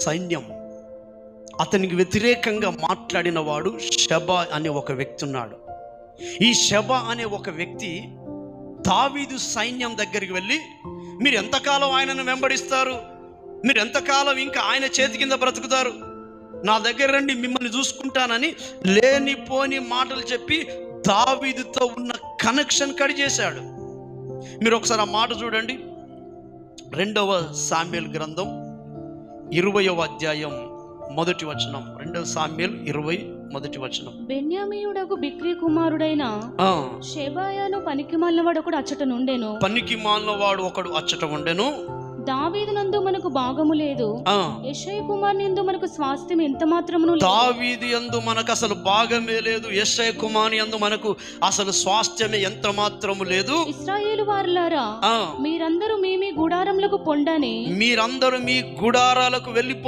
సైన్యం. అతనికి వ్యతిరేకంగా మాట్లాడిన వాడు షబ అనే ఒక వ్యక్తి ఉన్నాడు ఈ శబ అనే ఒక వ్యక్తి దావీదు సైన్యం దగ్గరికి వెళ్ళి మీరు ఎంతకాలం ఆయనను వెంబడిస్తారు? మీరు ఎంతకాలం ఇంకా ఆయన చేతి కింద బ్రతుకుతారు? నా దగ్గర రండి మిమ్మల్ని చూసుకుంటానని లేనిపోని మాటలు చెప్పి దావీదుతో ఉన్న కనెక్షన్ కడిచేశాడు మీరు ఒకసారి ఆ మాట చూడండి. రెండవ సామ్యుల్ గ్రంథం ఇరవయవ అధ్యాయం మొదటి వచనం. రెండవ సామ్యుల్ ఇరవై మొదటి వచనం. బెన్యామీయుడకు బిక్రీ కుమారుడైన షెబాయాను పనికి మల్లవాడొకడు అచ్చట నుండెను. పనికి మాలిన వాడు ఒకడు అచ్చట ఉండెను. దావీదునందు మనకు భాగము లేదు. యెషయ కుమార్నిందు మనకు స్వాస్థ్యం ఎంత మాత్రమును. దావీదు యందు మనకు అసలు భాగమే లేదు. యెషయ కుమాని యందు మనకు అసలు స్వాస్థ్యమే ఎంత మాత్రము లేదు. ఇస్రాయేలు వారులారా మీరందరూ మీ మీ గుడారములకు పొండని. మీరందరూ మీ గుడారాలకు వెళ్ళి